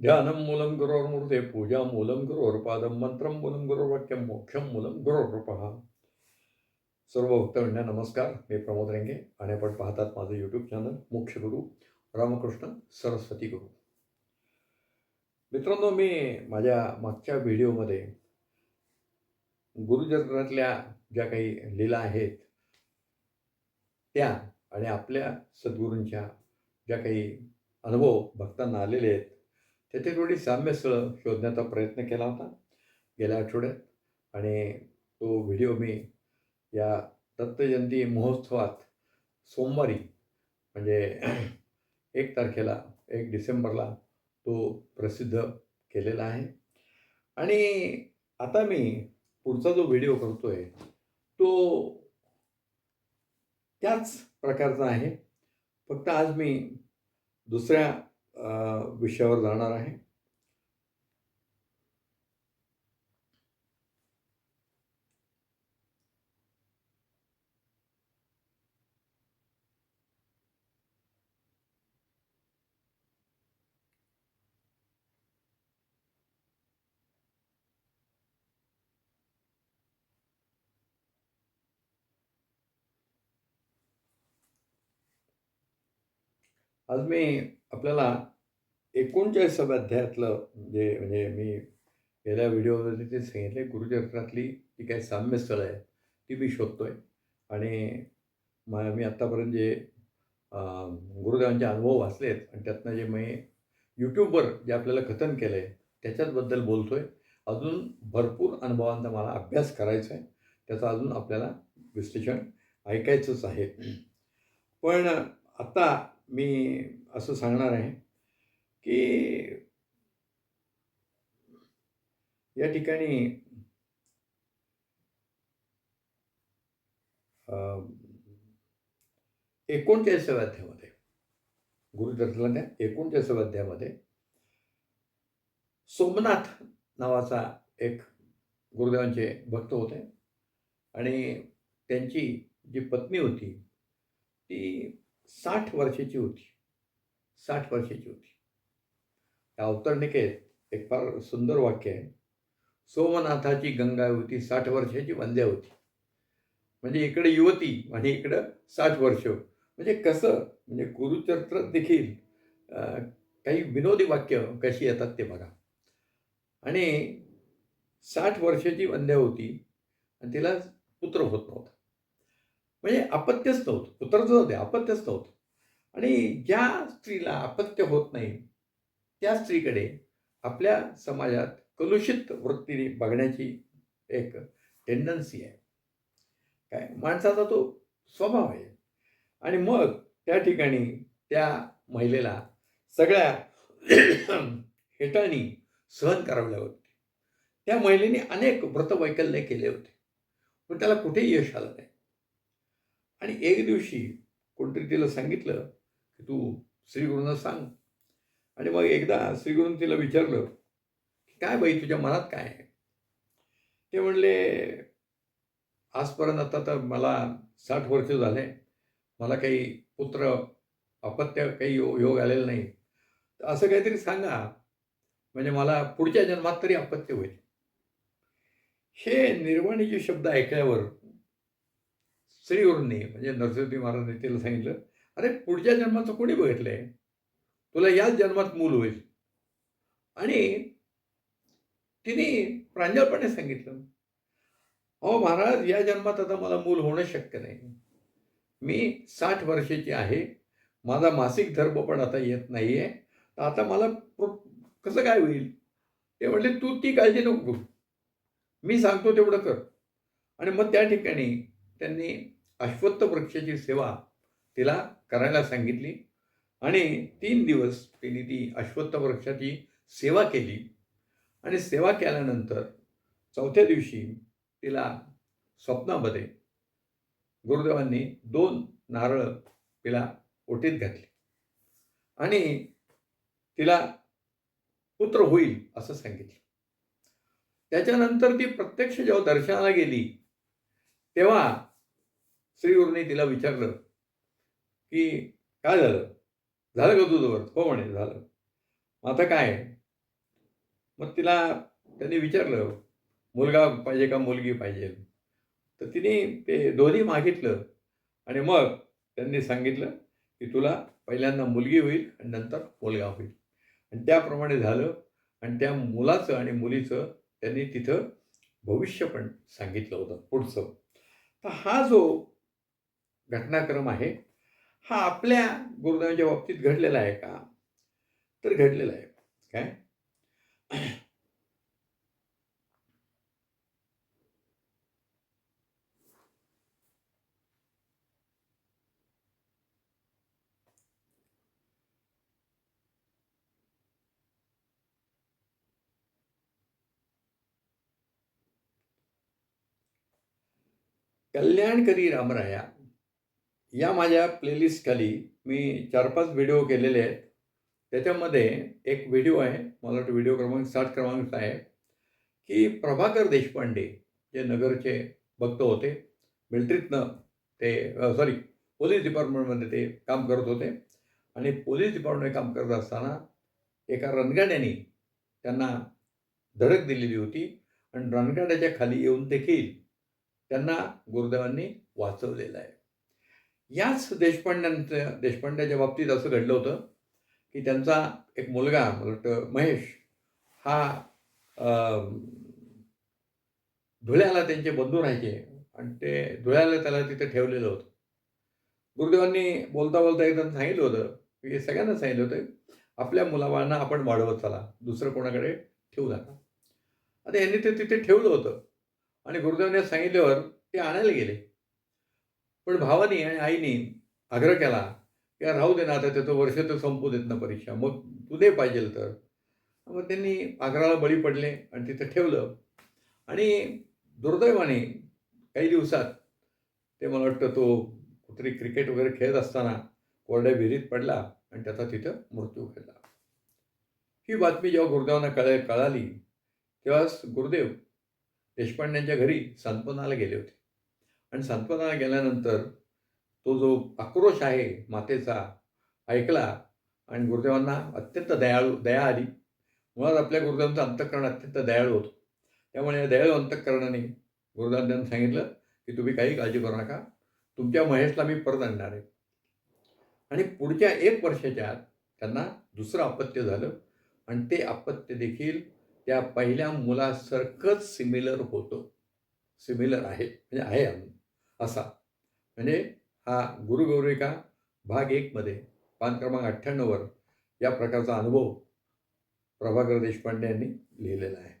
ध्यानं मूलं गुरोर्मूर्ते पूजा मूलं गुरोर्पादं मंत्रं मूलं गुरोर्वाक्यं मोक्षं मूलं गुरोर्कृपः सर्व भक्तमंडळी नमस्कार मी प्रमोद रेंगे आणि आपण पाहतात माझं यूट्यूब चॅनल मुख्य गुरु रामकृष्ण सरस्वती गुरु। मित्रांनो मी माझ्या मागच्या व्हिडिओमध्ये गुरुचरित्रातल्या ज्या काही लीला आहेत त्या आणि आपल्या सद्गुरूंच्या ज्या काही अनुभव भक्तांना आलेले आहेत तेथे थोडी साम्यस्थळं शोधण्याचा प्रयत्न केला होता गेल्या आठवड्यात. आणि तो व्हिडिओ मी या दत्तजयंती महोत्सवात सोमवारी म्हणजे एक तारखेला एक डिसेंबरला तो प्रसिद्ध केलेला आहे. आणि आता मी पुढचा जो व्हिडिओ करतो आहे तो त्याच प्रकारचा आहे. फक्त आज मी दुसऱ्या विषयावर जाणार आहे. आज मी आपल्याला एकोणचाळीसाव्या अध्यायातलं जे म्हणजे मी गेल्या व्हिडिओमध्ये ते सांगितले गुरुचरित्रातली जी काही साम्यस्थळं आहेत ती मी शोधतो आहे आणि मा मी आत्तापर्यंत जे गुरुदेवांचे अनुभव वाचलेत आणि त्यातनं जे मी यूट्यूबवर जे आपल्याला कथन केलं आहे त्याच्याचबद्दल आहे अजून भरपूर अनुभवांचा मला अभ्यास करायचा आहे त्याचं अजून आपल्याला विश्लेषण ऐकायचंच आहे. पण आत्ता मी असं सांगणार आहे की या ठिकाणी एकोणचाळीसाव्या अध्यायामध्ये गुरुचरित्रातल्या एकोणचाळीसाव्या अध्यायामध्ये सोमनाथ नावाचा एक गुरुदेवांचे भक्त होते आणि त्यांची जी पत्नी होती ती साठ वर्षाची होती. साठ वर्षाची होती. त्या अवतरणिकेत एक फार सुंदर वाक्य आहे. सोमनाथाची गंगा होती साठ वर्षाची वंद्या होती. म्हणजे इकडे युवती आणि इकडं साठ वर्ष. म्हणजे कसं? म्हणजे गुरुचरित्र देखील काही विनोदी वाक्य कशी येतात ते बघा. आणि साठ वर्षाची वंद्या होती आणि तिला पुत्र होत नव्हता. म्हणजे अपत्यच नव्हतं पुत्रच होते अपत्यच नव्हतं आणि ज्या स्त्रीला अपत्य होत नाही त्या स्त्रीकडे आपल्या समाजात कलुषित वृत्तीने बघण्याची एक टेंडन्सी आहे. काय? माणसाचा तो स्वभाव आहे. आणि मग त्या ठिकाणी त्या महिलेला सगळ्या हेटाळणी सहन करावल्या होते त्या महिलेने अनेक व्रतवैकल्य केले होते. पण त्याला कुठेही यश आलं नाही. आणि एक दिवशी कोणतरी तिला सांगितलं की तू श्रीगुरूंना सांग. आणि मग एकदा श्रीगुरूंनी तिला विचारलं की काय बाई तुझ्या मनात काय आहे? ते म्हणले आजपर्यंत आता तर मला साठ वर्ष झाले मला काही पुत्र अपत्य काही योग योग आलेला नाही. तर असं काहीतरी सांगा. म्हणजे मला पुढच्या जन्मात तरी अपत्य होईल. हे निर्वाणीचे शब्द ऐकल्यावर श्रीगुरूंनी म्हणजे नरसिंहजी महाराजांनी तिला सांगितलं अरे पुढच्या जन्माचं कोणी बघितलंय? तुला याच जन्मात मूल होईल. आणि तिने प्रांजळपणे सांगितलं अहो महाराज या जन्मात आता मला मूल होणं शक्य नाही. मी साठ वर्षाची आहे. माझा मासिक धर्म पण आता येत नाही आहे तर आता मला कसं काय होईल? ते म्हणले तू ती काळजी नको करू मी सांगतो तेवढं कर. आणि मग त्या ठिकाणी त्यांनी अश्वत्थ वृक्षाची सेवा तिला करायला सांगितली. आणि तीन दिवस तिने ती अश्वत्थ वृक्षाची सेवा केली. आणि सेवा केल्यानंतर चौथ्या दिवशी तिला स्वप्नामध्ये गुरुदेवांनी दोन नारळ तिला ओटीत घातले. आणि तिला पुत्र होईल असं सांगितलं. त्याच्यानंतर ती प्रत्यक्ष जेव्हा दर्शनाला गेली तेव्हा श्रीगुरूंनी तिला विचारलं की काय झालं? झालं का तुझं व्रत हो म्हणे झालं. मग आता काय? मग तिला त्यांनी विचारलं मुलगा पाहिजे का मुलगी पाहिजे? तर तिने ते दोन्ही मागितलं. आणि मग त्यांनी सांगितलं की तुला पहिल्यांदा मुलगी होईल आणि नंतर मुलगा होईल. आणि त्याप्रमाणे झालं. आणि त्या मुलाचं आणि मुलीचं त्यांनी तिथं भविष्य पण सांगितलं होतं पुढचं. तर हा जो घटनाक्रम आहे हा आपल्या गुरुदेवांच्या बाबतीत घडलेला आहे का? तर घडलेला आहे. काय? कल्याणकरी रामराया या माझ्या प्लेलिस्टखाली मी चार पाच व्हिडिओ केलेले आहेत. त्याच्यामध्ये एक व्हिडिओ आहे मला वाटतं व्हिडिओ क्रमांक साठ क्रमांक आहे की प्रभाकर देशपांडे जे नगरचे भक्त होते मिलिटरीतनं ते सॉरी पोलीस डिपार्टमेंटमध्ये ते काम करत होते. आणि पोलीस डिपार्टमेंट काम करत असताना एका रणगाड्याने त्यांना धडक दिलेली होती आणि रणगाड्याच्या खाली येऊन देखील त्यांना गुरुदेवांनी वाचवलेलं आहे. याच देशपांड्यांचं देशपांड्याच्या बाबतीत असं घडलं होतं की त्यांचा एक मुलगा मला वाटतं महेश हा धुळ्याला त्यांचे बंधू राहायचे आणि ते धुळ्याला त्याला तिथे ठेवलेलं होतं. गुरुदेवांनी बोलता बोलता एकदम सांगितलं होतं की सगळ्यांना सांगितलं होतं आपल्या मुलाबाळांना आपण वाढवत चला दुसरं कोणाकडे ठेवू नका. आता यांनी ते तिथे ठेवलं होतं आणि गुरुदेवांनी सांगितल्यावर ते आणायला गेले. पण भावानी आणि आईने आग्रह केला की राहू दे ना आता त्याचं वर्ष तर संपू देत ना परीक्षा. मग तू दे पाहिजे तर. मग त्यांनी आग्रहाला बळी पडले आणि तिथं ठेवलं. आणि दुर्दैवाने काही दिवसात ते मला वाटतं तो कुठेतरी क्रिकेट वगैरे खेळत असताना कोरड्या विहिरीत पडला आणि त्याचा तिथं मृत्यू घडला. ही बातमी जेव्हा गुरुदेवांना कळ कळाली तेव्हाच गुरुदेव देशपांड्यांच्या घरी सांत्वनाला गेले होते. आणि सांत्वनाला गेल्यानंतर तो जो आक्रोश आहे मातेचा ऐकला आणि गुरुदेवांना अत्यंत दयाळू दया आली. मुळात आपल्या गुरुदेवांचं अंतःकरण अत्यंत दयाळू होतं. त्यामुळे या दयाळू अंतःकरणाने गुरुदेवांनी त्यांना सांगितलं की तुम्ही काही काळजी करू नका. तुमच्या महेशला मी परत आणणार आहे. आणि पुढच्या एक वर्षाच्या आत त्यांना दुसरं अपत्य झालं. आणि ते अपत्य देखील त्या पहिल्या मुलासारखंच सिमिलर होतं. सिमिलर आहे. म्हणजे आहे अजून. असा. म्हणजे हा गुरुगौरिका भाग एकमध्ये पान क्रमांक अठ्ठ्याण्णववर या प्रकारचा अनुभव प्रभाकर देशपांडे यांनी लिहिलेला आहे.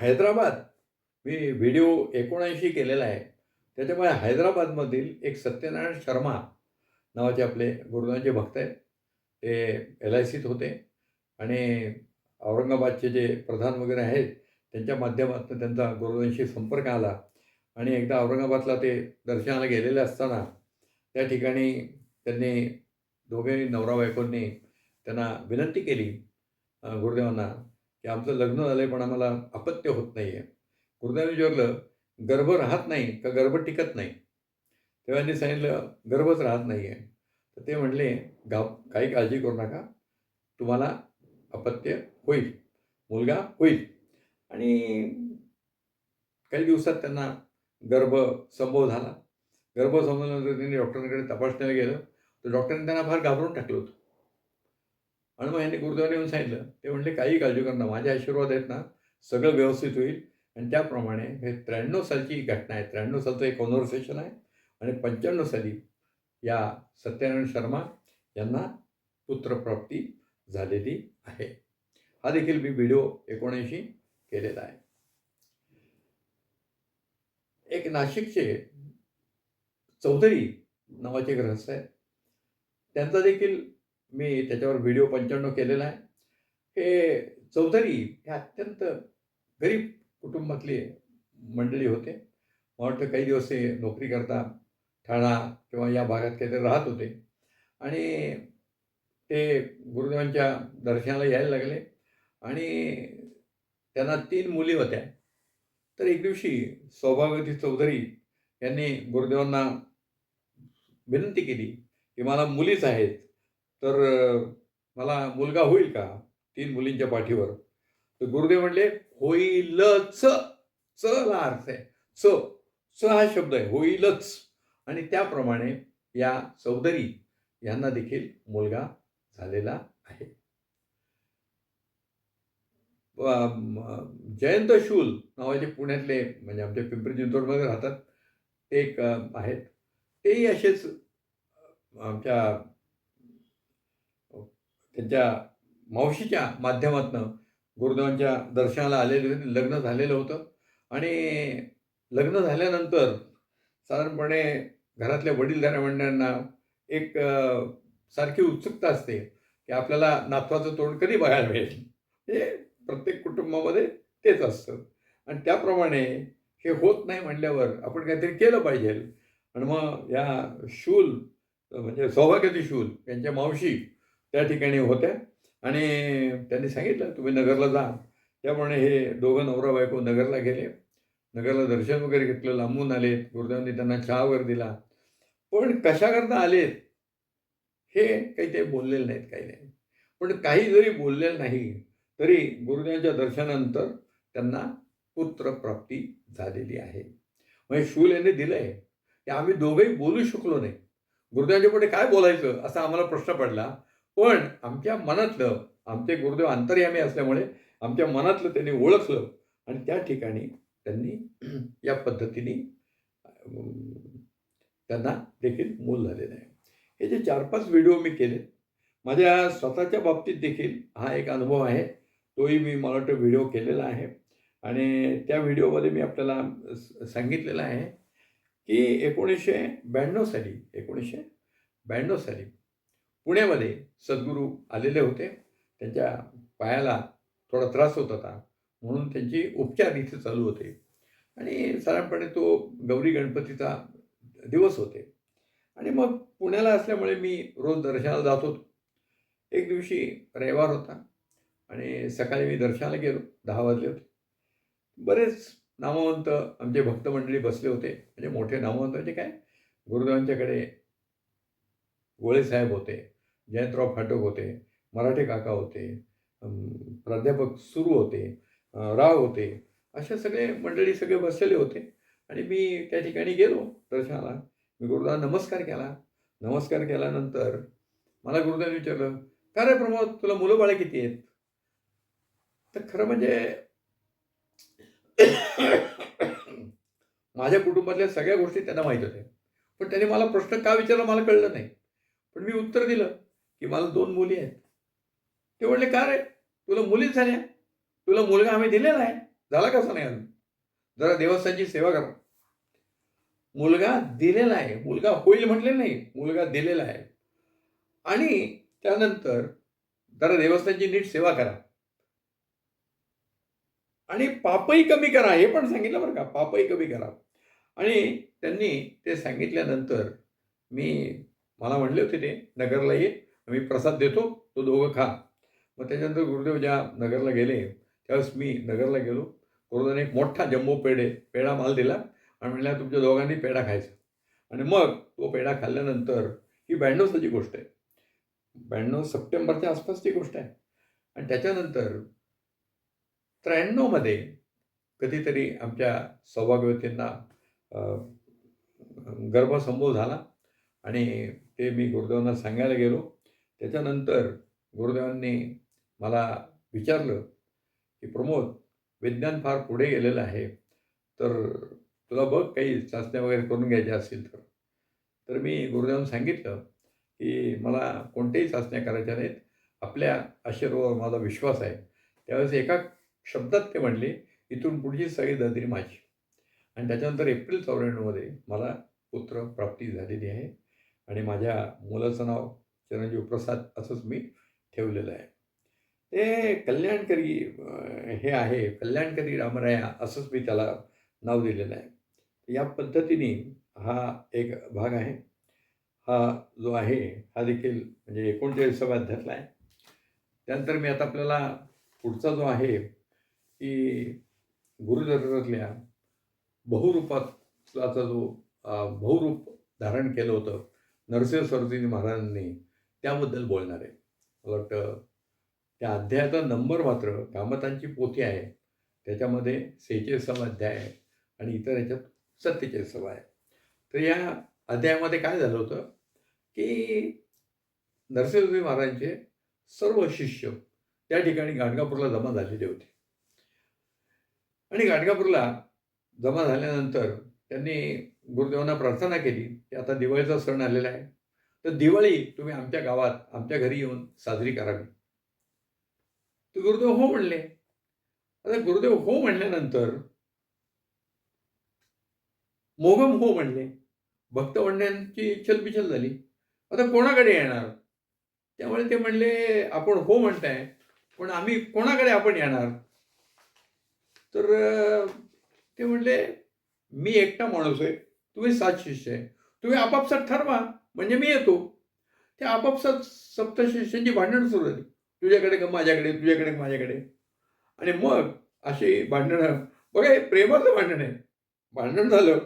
हैदराबाद. मी व्हिडिओ एकोणऐंशी केलेला आहे. त्याच्यामुळे हैदराबादमधील एक सत्यनारायण शर्मा नावाचे आपले गुरुदांचे भक्त आहेत. ते एल आय सीत होते. आणि औरंगाबादचे जे प्रधान वगैरे आहेत त्यांच्या माध्यमातून त्यांचा गुरुदांशी संपर्क आला. आणि एकदा औरंगाबादला ते दर्शनाला गेलेले असताना त्या ठिकाणी त्यांनी दोघेही नवरा बायकोंनी त्यांना विनंती केली गुरुदेवांना की आमचं लग्न झालं आहे पण आम्हाला अपत्य होत नाही आहे गुरुदेवांनी विचारलं गर्भ राहत नाही का गर्भ टिकत नाही? तेव्हा त्यांनी सांगितलं गर्भच राहत नाही आहे तर ते म्हणले गाव काही काळजी करू नका. तुम्हाला अपत्य होईल. मुलगा होईल. आणि काही दिवसात त्यांना गर्भ संभव झाला. गर्भ संभवल्यानंतर त्यांनी डॉक्टरांकडे तपासण्याला गेलं तर डॉक्टरांनी त्यांना फार घाबरून टाकलं होतं. आणि मग यांनी गुरुदेवाने येऊन सांगितलं ते म्हणले काही काळजी करणं माझ्या आशीर्वाद आहेत ना सगळं व्यवस्थित होईल. आणि त्याप्रमाणे हे त्र्याण्णव सालची घटना आहे. त्र्याण्णव सालचं एक कॉन्व्हर्सेशन आहे. आणि पंच्याण्णव साली या सत्यनारायण शर्मा यांना पुत्रप्राप्ती झालेली आहे. हा देखील मी व्हिडिओ एकोणऐंशी केलेला आहे. एक नाशिकचे चौधरी नावाचे ग्रहस्थ आहेत. त्यांचा देखील मी त्याच्यावर व्हिडिओ पंच्याण्णव केलेला आहे. हे चौधरी हे अत्यंत गरीब कुटुंबातले मंडळी होते. मला वाटतं काही दिवस हे नोकरी करता ठाणा किंवा या भागात काहीतरी राहत होते. आणि ते गुरुदेवांच्या दर्शनाला यायला लागले. आणि त्यांना तीन मुली होत्या. तर एक दिवशी सौभाग्यवती चौधरी यांनी गुरुदेवांना विनंती केली की मला मुलीच आहेत. तर मला मुलगा होईल का? तीन मुलींच्या पाठीवर. तर गुरुदेव म्हणले होईलच. च ला अर्थ आहे च. च हा शब्द आहे. होईलच. आणि त्याप्रमाणे या चौधरी यांना देखील मुलगा झालेला आहे. जयंत शूल नावाचे पुण्यातले म्हणजे आमच्या पिंपरी चिंचवडमध्ये राहतात ते एक आहेत. तेही असेच आमच्या त्यांच्या मावशीच्या माध्यमातनं गुरुदेवांच्या दर्शनाला आलेले होते लग्न झालेलं होतं. आणि लग्न झाल्यानंतर साधारणपणे घरातल्या वडीलधाऱ्या मंडळांना एक सारखी उत्सुकता असते की आपल्याला नातवाचं तोंड कधी बघायला मिळेल? हे प्रत्येक कुटुंबामध्ये तेच असतं. आणि त्याप्रमाणे हे होत नाही म्हणल्यावर आपण काहीतरी केलं पाहिजे. आणि मग या शूल म्हणजे सौभाग्यवती शूल यांच्या मावशी त्या ठिकाणी होत्या. आणि त्यांनी सांगितलं तुम्ही नगरला जा. त्यामुळे हे दोघं नवरा बायको नगरला गेले. नगरला दर्शन वगैरे घेतलं लांबून आले. गुरुदेवांनी त्यांना चहा वगैरे दिला. पण कशाकरता आलेत? हे काही ते बोललेले नाहीत काही नाही. पण काही जरी बोललेलं नाही तरी गुरुदेवांच्या दर्शनानंतर त्यांना पुत्रप्राप्ती झालेली आहे. म्हणजे शूल यांनी दिलंय की आम्ही दोघंही बोलू शकलो नाही. गुरुदेवांच्या पुढे काय बोलायचं असा आम्हाला प्रश्न पडला. पण आमच्या मनातलं आमचे गुरुदेव अंतर्यामी असल्यामुळे आमच्या मनातलं त्यांनी ओळखलं आणि त्या ठिकाणी त्यांनी या पद्धतीने त्यांना देखील मूल झालेलं आहे हे जे चार पाच व्हिडिओ मी केले माझ्या स्वतःच्या बाबतीत देखील हा एक अनुभव आहे. तोही मी मला वाटतं व्हिडिओ केलेला आहे. आणि त्या व्हिडिओमध्ये मी आपल्याला स- सांगितलेलं आहे की एकोणीसशे ब्याण्णव साली एकोणीसशे ब्याण्णव साली पुण्यामध्ये सद्गुरू आलेले होते. त्यांच्या पायाला थोडा त्रास होत होता. म्हणून त्यांची उपचार इथे चालू होते. आणि साधारणपणे तो गौरी गणपतीचा दिवस होते. आणि मग पुण्याला असल्यामुळे मी रोज दर्शनाला जात होतो. एक दिवशी रविवार होता आणि सकाळी मी दर्शनाला गेलो दहा वाजले होते. बरेच नामवंत आमचे भक्तमंडळी बसले होते. म्हणजे मोठे नामवंत म्हणजे काय? गुरुदेवांच्याकडे गोळे साहेब होते जयंतराव फाटक होते मराठे काका होते प्राध्यापक सुरू होते राव होते असे सगळे मंडळी सगळे बसलेले होते. आणि मी त्या ठिकाणी गेलो दर्शनाला. मी गुरुदेवांना नमस्कार केला. नमस्कार केल्यानंतर मला गुरुदेवाने विचारलं का रे प्रमोद तुला मुलं बाळे किती आहेत? तर खरं म्हणजे माझ्या कुटुंबातल्या सगळ्या गोष्टी त्यांना माहीत होत्या. पण त्याने मला प्रश्न का विचारला मला कळलं नाही. पण मी उत्तर दिलं की मला दोन मुली आहेत. ते म्हणले का रे? तुला मुलीच झाल्या. तुला मुलगा आम्ही दिलेला आहे. झाला कसा नाही अजून? जरा देवस्थानची सेवा करा. मुलगा दिलेला आहे. मुलगा होईल म्हटले नाही मुलगा दिलेला आहे. आणि त्यानंतर जरा देवस्थानची नीट सेवा करा. आणि पापही कमी करा हे पण सांगितलं बरं का पापही कमी करा. आणि त्यांनी ते सांगितल्यानंतर मी मला म्हणले होते ते नगरला ये मी प्रसाद देतो तो दोघं खा. मग त्याच्यानंतर गुरुदेव ज्या नगरला गेले त्यावेळेस मी नगरला गेलो. गुरुदेवाने एक मोठा जम्बो पेढे पेढा माल दिला. आणि म्हणल्या तुमच्या दोघांनी पेढा खायचा. आणि मग तो पेढा खाल्ल्यानंतर ही ब्याण्णव सालची गोष्ट आहे. ब्याण्णव सप्टेंबरच्या आसपासची गोष्ट आहे. आणि त्याच्यानंतर त्र्याण्णवमध्ये कधीतरी आमच्या सौभाग्यवतींना गर्भसंभव झाला. आणि ते मी गुरुदेवांना सांगायला गेलो. त्याच्यानंतर गुरुदेवांनी मला विचारलं की प्रमोद विज्ञान फार पुढे गेलेलं आहे. तर तुला बघ काही चाचण्या वगैरे करून घ्यायच्या असतील तर. तर मी गुरुदेवांना सांगितलं की मला कोणत्याही चाचण्या करायच्या नाहीत. आपल्या आशीर्वादावर माझा विश्वास आहे. त्यावेळेस एका शब्दात ते म्हणले इथून पुढची सगळी दादरी माझी. आणि त्याच्यानंतर एप्रिल चौऱ्याण्णवमध्ये मला पुत्र प्राप्ती झालेली आहे. आणि माझ्या मुलाचं नाव चिरंजीव प्रसाद असंच मी ठेवलेलं आहे. ते कल्याणकरी हे आहे कल्याणकरी रामराया असंच मी त्याला नाव दिलेलं आहे. या पद्धतीने हा एक भाग आहे. हा जो आहे हा देखील म्हणजे एकोणचाळीसाव्या अध्यातला आहे. त्यानंतर मी आता आपल्याला पुढचा जो आहे की गुरुदत्तातल्या बहुरूपाचा जो बहुरूप धारण केलं होतं नरसिंह सरस्वती महाराजांनी त्याबद्दल बोलणार आहे. मला वाटतं त्या अध्यायाचा नंबर मात्र कामतांची पोथी आहे. त्याच्यामध्ये सेहेचाळीसावा अध्याय आहे आणि इतर ह्याच्यात सत्तेचाळीसावा आहे. तर या अध्यायामध्ये काय झालं होतं की नरसिंहदेवी महाराजांचे सर्व शिष्य त्या ठिकाणी गाणगापूरला जमा झालेले होते. आणि गाणगापूरला जमा झाल्यानंतर त्यांनी गुरुदेवांना प्रार्थना केली की आता दिवाळीचा सण आलेला आहे. तर दिवाळी तुम्ही आमच्या गावात आमच्या घरी येऊन साजरी करावी तर गुरुदेव हो म्हणले. आता गुरुदेव हो म्हणल्यानंतर मोगम हो म्हणले भक्त म्हणण्याची झाली. आता कोणाकडे येणार? त्यामुळे ते म्हणले आपण हो म्हणताय पण आम्ही कोणाकडे आपण येणार? तर ते म्हणले मी एकटा माणूस आहे. तुम्ही सात शिष्य आहे. तुम्ही आपापसात ठरवा. म्हणजे मी येतो. त्या आपापसात सप्तशिष्यांची भांडण सुरू झाली. तुझ्याकडे का माझ्याकडे? तुझ्याकडे माझ्याकडे? आणि मग अशी भांडणं बघा हे प्रेमाचं भांडण आहे. भांडण झालं.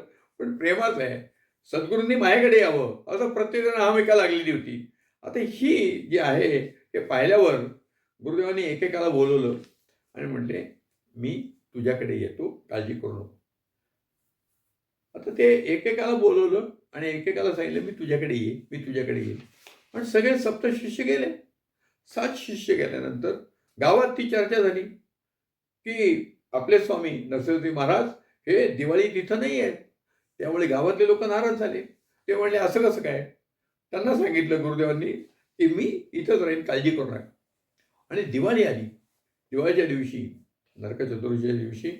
पण प्रेमाचं आहे. सद्गुरूंनी माझ्याकडे यावं असं प्रत्येकजण हमेका लागलेली होती. आता ही जी आहे हे पाहिल्यावर गुरुदेवाने एकेकाला बोलवलं आणि म्हणले मी तुझ्याकडे येतो काळजी करू नको. आता ते एकेकाला बोलवलं आणि एकेकाला सांगितलं मी तुझ्याकडे येईन मी तुझ्याकडे येईन पण सगळे सप्त शिष्य गेले. सात शिष्य गेल्यानंतर गावात ती चर्चा झाली की आपले स्वामी नरसिंहजी महाराज हे दिवाळी तिथं नाही आहेत. त्यामुळे गावातले लोक नाराज झाले. ते म्हणले असं कसं काय? त्यांना सांगितलं गुरुदेवांनी की मी इथंच राहीन काळजी करू नका. आणि दिवाळी आली. दिवाळीच्या दिवशी नरक चतुर्थीच्या दिवशी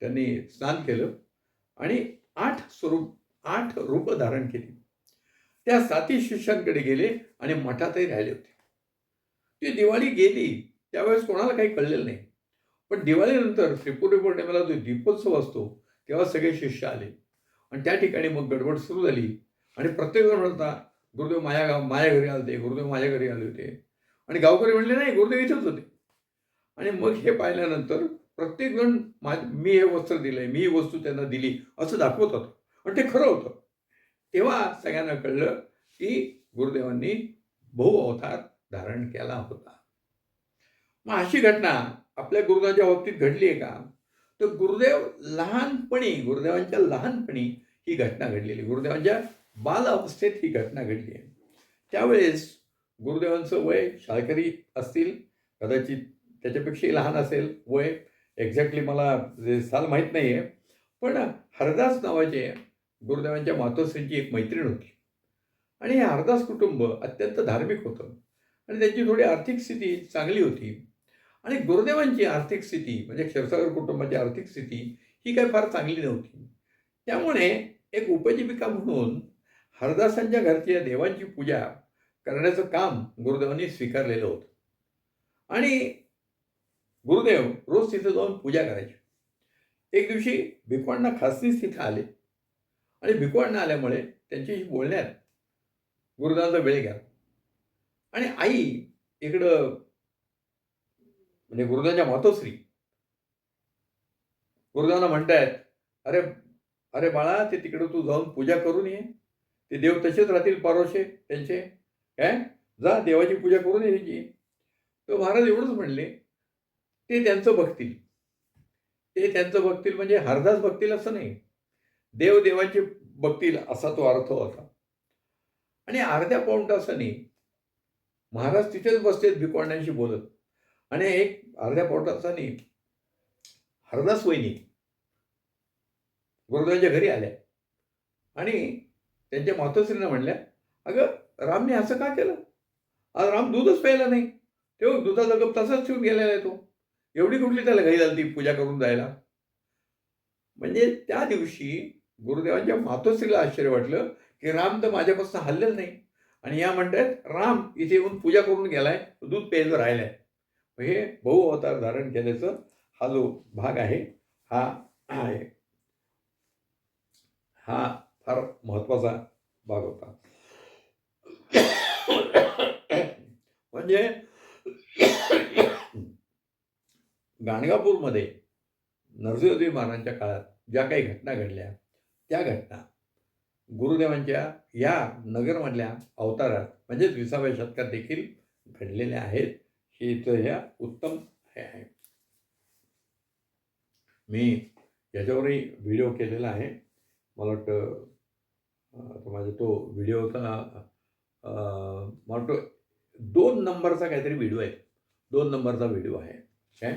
त्यांनी स्नान केलं आणि आठ स्वरूप आठ रूप धारण केली. त्या साती शिष्यांकडे गेले आणि मठातही राहिले होते. ती दिवाळी गेली त्यावेळेस कोणाला काही कळलेलं नाही. पण दिवाळीनंतर त्रिपुरी पौर्णिमेला जो दीपोत्सव असतो तेव्हा सगळे शिष्य आले. आणि त्या ठिकाणी मग गडबड सुरू झाली. आणि प्रत्येकजण म्हणता गुरुदेव माझ्या गाव माझ्या घरी आले होते गुरुदेव माझ्या घरी आले होते. आणि गावकरी म्हणले नाही गुरुदेव इथंच होते. आणि मग हे पाहिल्यानंतर प्रत्येकजण मा मी हे वस्त्र दिलंय मी ही वस्तू त्यांना दिली असं दाखवत होतं. आणि ते खरं होतं. तेव्हा सगळ्यांना कळलं की गुरुदेवांनी बहु अवतार धारण केला होता. मग अशी घटना आपल्या गुरुदेवाच्या बाबतीत घडली आहे का? तर गुरुदेव लहानपणी गुरुदेवांच्या लहानपणी ही घटना घडलेली गुरुदेवांच्या बाल अवस्थेत ही घटना घडली आहे. त्यावेळेस गुरुदेवांचं वय शाळकरी असतील कदाचित त्याच्यापेक्षाही लहान असेल वय एक्झॅक्टली मला जे साल माहीत नाही आहे पण हरदास नावाचे गुरुदेवांच्या मातोश्रींची एक मैत्रीण होती. आणि हे हरदास कुटुंब अत्यंत धार्मिक होतं. आणि त्यांची थोडी आर्थिक स्थिती चांगली होती. आणि गुरुदेवांची आर्थिक स्थिती म्हणजे क्षीरसागर कुटुंबाची आर्थिक स्थिती ही काही फार चांगली नव्हती. त्यामुळे एक उपजीविका म्हणून हरदासांच्या घरच्या देवांची पूजा करण्याचं काम गुरुदेवांनी स्वीकारलेलं होतं. आणि गुरुदेव रोज तिथे जाऊन पूजा करायचे. एक दिवशी भिकवांना खासनीच तिथं आले. आणि भिकवांना आल्यामुळे त्यांच्याशी बोलण्यात गुरुदेवांचा वेळ घ्या आणि आई इकडं म्हणजे गुरुदेवांच्या मातोश्री. गुरुदेवांना म्हणतायत अरे अरे बाळा ते तिकडं तू जाऊन पूजा करून ये. ते देव तसेच राहतील पारोशे त्यांचे. काय? जा देवाची पूजा करून ये त्याची. तर महाराज एवढंच म्हणले ते त्यांचं बघतील ते त्यांचं बघतील म्हणजे हरदास बघतील असं नाही. देव देवाचे बघतील असा तो अर्थ होता. आणि अर्ध्या पाऊण तासाने महाराज तिथेच बसलेत भिकवाण्यांशी बोलत. आणि एक अर्ध्या पाऊण तासाने हरदास वहिनी गुरुदेवांच्या घरी आल्या. आणि त्यांच्या मातोश्रीनं म्हणल्या अगं रामने असं का केलं? आज राम दूधच प्यायला नाही. तेव्हा दुधाचा गप तसाच ठेवून गेलेला आहे तो. एवढी कुठली त्याला घाई झाली ती पूजा करून जायला? म्हणजे त्या दिवशी गुरुदेवांच्या मातोश्रीला आश्चर्य वाटलं की राम तर माझ्यापासून हल्लेलं नाही. आणि या म्हणतात राम इथे येऊन पूजा करून गेलाय दूध प्यायचं राहिलाय. हे बहु अवतार धारण केल्याचं हा जो भाग आहे हा आहे. हा फार महत्त्वाचा भाग होता. म्हणजे गाणगापूरमध्ये नरसिंहदेवी महाराजांच्या काळात ज्या काही घटना घडल्या त्या घटना गुरुदेवांच्या या नगरमधल्या अवतारात म्हणजेच विसाव्या शतकात देखील घडलेल्या आहेत. हे इथं ह्या उत्तम हे आहे. मी याच्यावरही व्हिडिओ केलेला आहे. मला वाटतं आता माझा तो व्हिडिओचा होता मला वाटतं दोन नंबरचा काहीतरी व्हिडिओ आहे. दोन नंबरचा व्हिडिओ आहे. काय?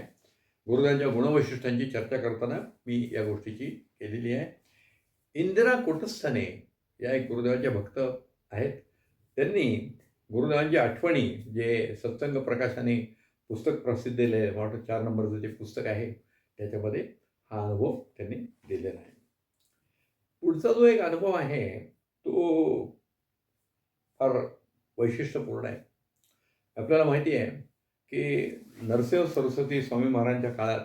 गुरुदांच्या गुणवैशिष्ट्यांची चर्चा करताना मी या गोष्टीची केलेली आहे. इंदिरा कोटस्थाने या एक गुरुदेवांचे भक्त आहेत. त्यांनी गुरुदेवांची आठवणी जे सत्संग प्रकाशाने पुस्तक प्रसिद्ध दिले आहे मला वाटतं चार नंबरचं जे पुस्तक आहे त्याच्यामध्ये हा अनुभव त्यांनी दिलेला आहे. पुढचा जो एक अनुभव आहे तो फार वैशिष्ट्यपूर्ण आहे. आपल्याला माहिती आहे की नरसिंह सरस्वती स्वामी महाराजांच्या काळात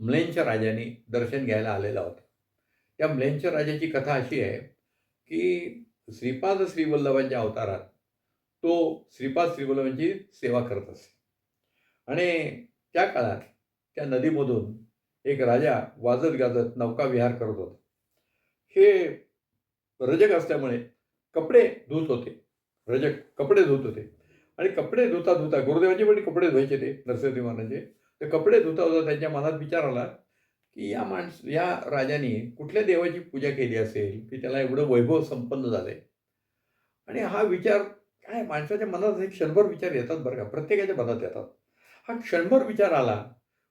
म्लेंच्या राजाने दर्शन घ्यायला आलेला होता. त्या म्लेंच्या राजाची कथा अशी आहे की श्रीपाद श्रीवल्लभांच्या अवतारात तो श्रीपाद श्रीवल्लभांची सेवा करत असे. आणि त्या काळात त्या नदीमधून एक राजा वाजत गाजत नौका विहार करत होता. हे रजक असल्यामुळे कपडे धुत होते. रजक कपडे धुत होते. आणि कपडे धुता धुता गुरुदेवाचे पण कपडे धुवायचे ते नरसिंह महाराजांचे ते कपडे धुता धुता त्यांच्या मनात विचार आला की या माणस या राजाने कुठल्या देवाची पूजा केली असेल की त्याला एवढं वैभव संपन्न झालंय? आणि हा विचार काय माणसाच्या मनात एक क्षणभर विचार येतात बरं का? प्रत्येकाच्या मनात येतात. हा क्षणभर विचार आला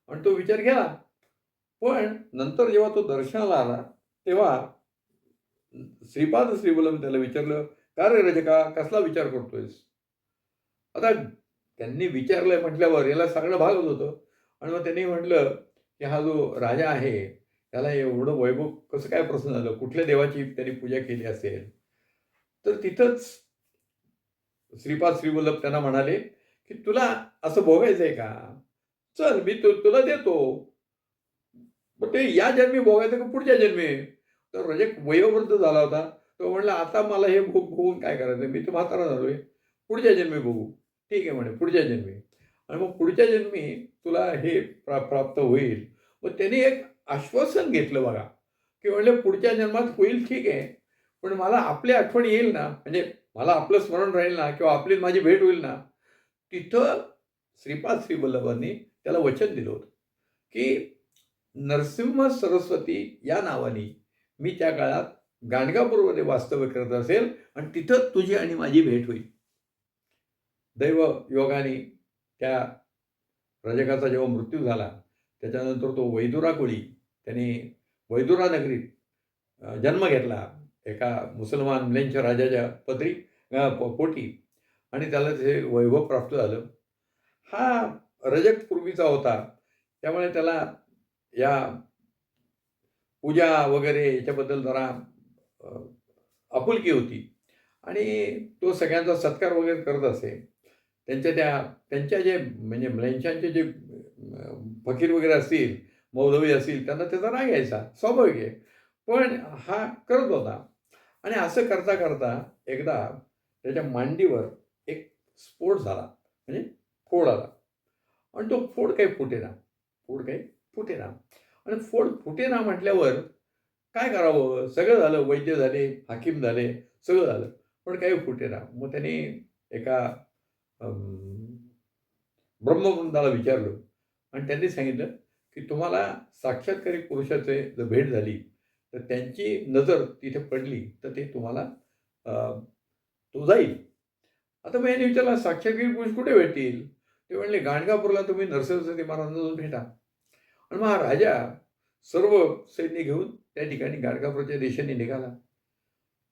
आणि तो विचार गेला पण नंतर जेव्हा तो दर्शनाला आला तेव्हा श्रीपाद श्रीवलम त्याला विचारलं का रे रजका कसला विचार करतोयस? आता त्यांनी विचारलंय म्हटल्यावर याला सगळं भागत होतं आणि मग त्यांनी म्हटलं की हा जो राजा आहे त्याला एवढं वैभव कसं काय प्रश्न झालं? कुठल्या देवाची त्यांनी पूजा केली असेल? तर तिथंच श्रीपाद श्रीवल्लभ त्यांना म्हणाले की तुला असं भोगायचं आहे का? चल मी तु तुला देतो. मग ते या जन्मी भोगायचं का पुढच्या जन्मी? तर रजक वयोवृद्ध झाला होता. तो म्हणला आता मला हे भोग भोगून काय करायचं मी तर म्हातारा झालो आहे पुढच्या जन्मी बघू ठीक आहे म्हणे पुढच्या जन्मी. आणि मग पुढच्या जन्मी तुला हे प्रा प्राप्त होईल. मग त्यांनी एक आश्वासन घेतलं बघा. की म्हणले पुढच्या जन्मात होईल ठीक आहे. पण मला आपली आठवण येईल ना म्हणजे मला आपलं स्मरण राहील ना किंवा आपली माझी भेट होईल ना. तिथं श्रीपाद श्री वल्लभांनी त्याला वचन दिलं होतं. की नरसिंह सरस्वती या नावाने मी त्या काळात गाणगापूरमध्ये वास्तव्य करत असेल आणि तिथं तुझी आणि माझी भेट होईल. दैव योगाने त्या रजकाचा जेव्हा मृत्यू झाला त्याच्यानंतर तो वैदुरा कोळी त्याने वैदुरा नगरीत जन्म घेतला. एका मुसलमान मुलांच्या राजाच्या पदरी प- पोटी आणि त्याला ते वैभव प्राप्त झालं. हा रजक पूर्वीचा होता. त्यामुळे त्याला या पूजा वगैरे याच्याबद्दल जरा आपुलकी होती. आणि तो सगळ्यांचा सत्कार वगैरे करत असे. त्यांच्या त्या त्यांच्या जे म्हणजे म्लेंशांचे जे फकीर वगैरे असतील मौलवी असतील त्यांना त्याचा राग यायचा स्वाभाविक आहे. पण हा करत होता. आणि असं करता करता एकदा त्याच्या मांडीवर एक स्फोट झाला. म्हणजे फोड आला. आणि तो फोड काही फुटेना. फोड काही फुटेना. आणि फोड फुटे ना म्हटल्यावर काय करावं? सगळं झालं वैद्य झाले हाकीम झाले सगळं झालं. पण काही फुटे ना. मग त्याने एका ब्रह्मवृंदाला विचारलं. आणि त्यांनी सांगितलं की तुम्हाला साक्षात्कारी पुरुषाचे जर भेट झाली तर त्यांची नजर तिथे पडली तर ते तुम्हाला तो जाईल. आता मग यांनी विचारला साक्षात्कारी पुरुष कुठे भेटतील? ते म्हणले गाणगापूरला तुम्ही नरसिंहसती महाराजांना जाऊन भेटा. आणि मग हा राजा सर्व सैन्य घेऊन त्या ठिकाणी गाणगापूरच्या दिशेने निघाला.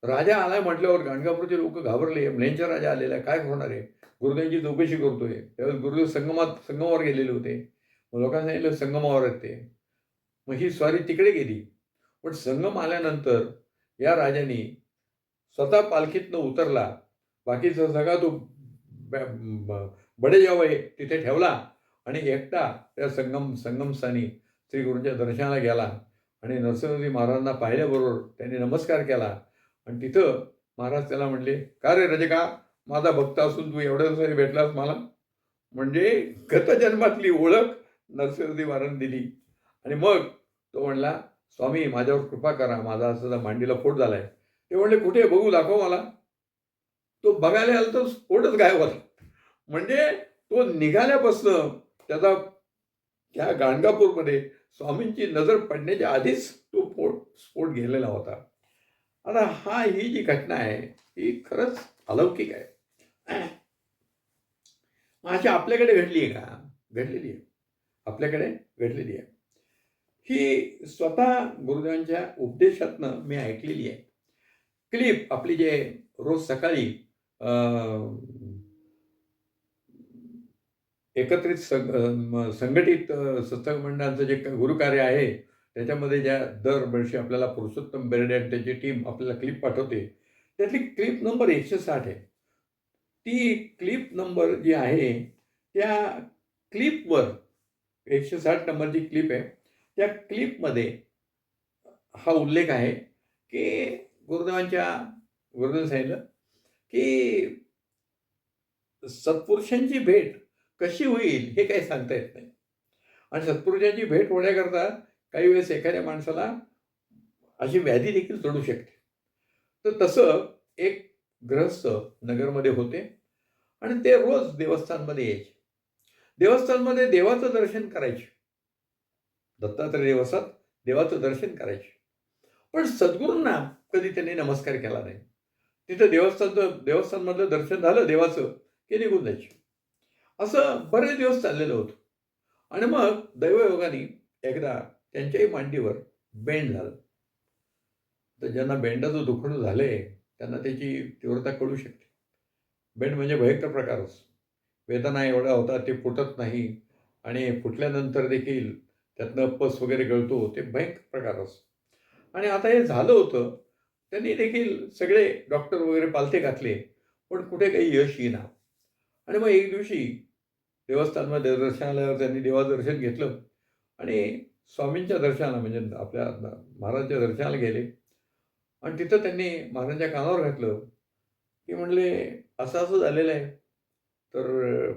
राजा आलाय म्हटल्यावर गाणगापूरचे लोक घाबरले. म्लेंचा राजा आलेला काय होणार आहे? गुरुदेवची चौकशी करतोय. त्यावेळेस गुरुदेव संगमात संगमावर गेलेले होते. मग लोकांना सांगितलं संगमावर आहेत ते. मग ही स्वारी तिकडे गेली. पण संगम आल्यानंतर या राजाने स्वतः पालखीतनं उतरला. बाकीचा सगळा तो ब- ब- बडेजावय तिथे ठेवला. आणि एकटा त्या संगम संगमस्थानी श्री गुरूंच्या दर्शनाला गेला. आणि नरसिंहजी महाराजांना पाहिल्याबरोबर त्यांनी नमस्कार केला. आणि तिथं महाराज त्याला म्हणले का रे रजका माझा भक्त असून तू एवढ्या दिवसाने भेटलास मला? म्हणजे गत जन्मातली ओळख नरसिंहजी महाराज दिली. आणि मग तो म्हणला स्वामी माझ्यावर कृपा करा. माझा असं मांडीला फोड झालाय. ते म्हणले कुठे बघू दाखव मला. तो बघायला आला तर फोटच गायब होता म्हणजे तो निघाल्यापासनं त्याचा त्या गाणगापूरमध्ये स्वामींची नजर पडण्याच्या आधीच तो फोट स्फोट गेलेला होता. आता हा ही जी घटना आहे ही खरंच अलौकिक आहे. अशी आपल्याकडे घडली आहे का? घडलेली आहे. आपल्याकडे घडलेली आहे. ही स्वतः गुरुदेवांच्या उपदेशातनं मी ऐकलेली आहे. क्लिप आपली जे रोज सकाळी अं, एकत्रित संग संघटित सत्संग मंडळांचं जे गुरुकार्य आहे त्याच्यामध्ये ज्या दरवर्षी आपल्याला पुरुषोत्तम बेर्डे आणि त्याची टीम आपल्याला क्लिप पाठवते त्यातली क्लिप नंबर एकशे साठ आहे. ती क्लिप नंबर जी आहे त्या क्लिपवर एकशे साठ नंबरची क्लिप आहे त्या क्लिपमध्ये हा उल्लेख आहे की गुरुदेवांच्या गुरुदेव सांगितलं की सत्पुरुषांची भेट कशी होईल हे काही सांगता येत नाही. आणि सत्पुरुषाची भेट होण्याकरता काही वेळेस एखाद्या माणसाला अशी व्याधी देखील चढू शकते. तर तसं एक ग्रहस्थ नगरमध्ये होते आणि ते रोज देवस्थानमध्ये यायचे. देवस्थानमध्ये देवाचं दर्शन करायचे. दत्तात्रय देवस्थात देवाचं दर्शन करायचे. पण सद्गुरूंना कधी त्यांनी नमस्कार केला नाही. तिथं देवस्थानचं देवस्थानमधलं दर्शन झालं देवाचं की निघून जायचे. असं बरेच दिवस चाललेलं होतं. आणि मग दैवयोगाने एकदा त्यांच्याही मांडीवर बेंड झालं. तर ज्यांना बेंडाचं दुखणं झालंय त्यांना त्याची तीव्रता कळू शकते. बेंड म्हणजे भयंकर प्रकारच वेदना एवढा होता ते फुटत नाही. आणि फुटल्यानंतर देखील त्यातनं पस वगैरे गळतो ते भयंकर प्रकारच आणि आता हे झालं होतं त्यांनी देखील सगळे डॉक्टर वगैरे पालथे घातले पण कुठे काही यश येईना. आणि मग एक दिवशी देवस्थानमध्ये दर्शनाला त्यांनी देवाचं दर्शन घेतलं. आणि स्वामींच्या दर्शनाला म्हणजे आपल्या महाराजांच्या दर्शनाला गेले. आणि तिथं त्यांनी महाराजांच्या कानावर घातलं. की म्हणले असं असं झालेलं आहे. तर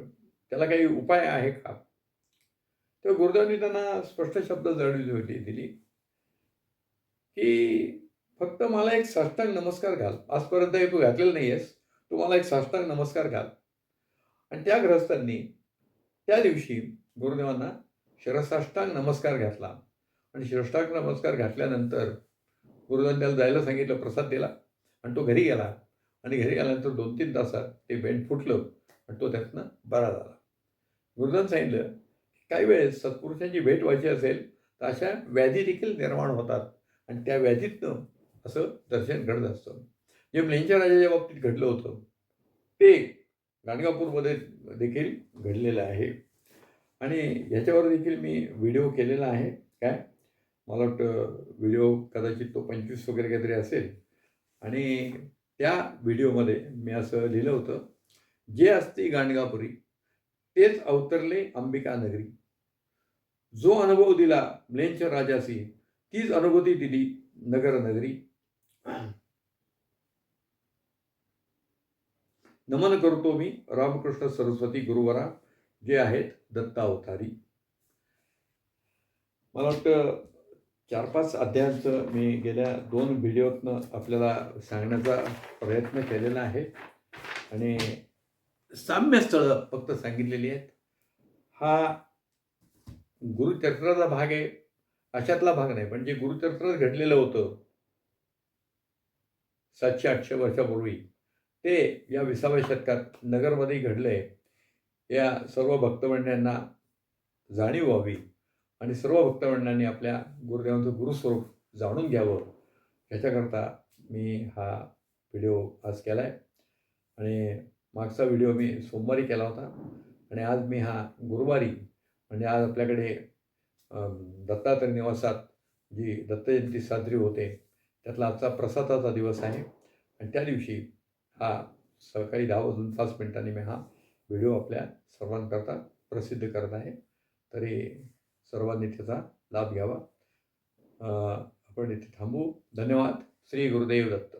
त्याला काही उपाय आहे का? तर गुरुदेवांनी त्यांना स्पष्ट शब्द जडली होती दिली की फक्त मला एक साष्टांग नमस्कार घाल. आजपर्यंत तू घातलेलं नाही आहेस तू मला एक साष्टांग नमस्कार घाल. आणि त्या ग्रहस्थांनी त्या दिवशी गुरुदेवांना शिरसाष्टांग नमस्कार घातला. आणि शिरसाष्टांग नमस्कार घातल्यानंतर गुरुदेवांनी त्याला जायला सांगितलं प्रसाद दिला आणि तो घरी गेला. आणि घरी गेल्यानंतर दोन तीन तासात ते बेंड फुटलं आणि तो त्यातनं बरा झाला. गुरुदेवांनी सांगितलं काही वेळेस सत्पुरुषांची भेट व्हायची असेल तर अशा व्याधी देखील निर्माण होतात आणि त्या व्याधीतनं असं दर्शन घडत असतं. जे म्लेंच्या राजाच्या बाबतीत घडलं होतं ते गाणगापूरमध्ये देखील घडलेलं आहे. आणि ह्याच्यावर देखील मी व्हिडिओ केलेला आहे. काय? मला वाटतं व्हिडिओ कदाचित तो पंचवीस वगैरे काहीतरी असेल. आणि त्या व्हिडिओमध्ये मी असं लिहिलं होतं जे असते गाणगापुरी तेच अवतरले अंबिका नगरी. जो अनुभव दिला म्लेंच राजासी तीच अनुभूती दिली नगर नगरी नमन करतो मी रामकृष्ण सरस्वती गुरुवरा जे आहेत दत्ता अवतारी मला वाटतं चार पाच अध्यायांचं मी गेल्या दोन व्हिडिओतनं आपल्याला सांगण्याचा प्रयत्न केलेला आहे. आणि साम्य स्थळं फक्त सांगितलेली आहेत. हा गुरुचरित्राचा भाग आहे अशातला भाग नाही पण जे गुरुचरित्रात घडलेलं होतं सातशे आठशे वर्षापूर्वी ते या विसाव्या शतकात नगरमध्ये घडले. या सर्व भक्तमंडळांना जाणीव व्हावी आणि सर्व भक्तमंडळांनी आपल्या गुरुदेवांचं गुरुस्वरूप जाणून घ्यावं ह्याच्याकरता मी हा व्हिडिओ आज केला आहे आणि मागचा व्हिडिओ मी सोमवारी केला होता. आणि आज मी हा गुरुवारी म्हणजे आज आपल्याकडे दत्तात्रय निवासात जी दत्तजयंती साजरी होते त्यातला आजचा प्रसादाचा दिवस आहे. आणि त्या दिवशी हा सकाळी दहा वाजून पाच मिनिटांनी मी हा व्हिडिओ आपल्या सर्वांकरता प्रसिद्ध करत आहे. तरी सर्वांनी त्याचा लाभ घ्यावा. आपण इथे थांबू. धन्यवाद. श्री गुरुदेव दत्त.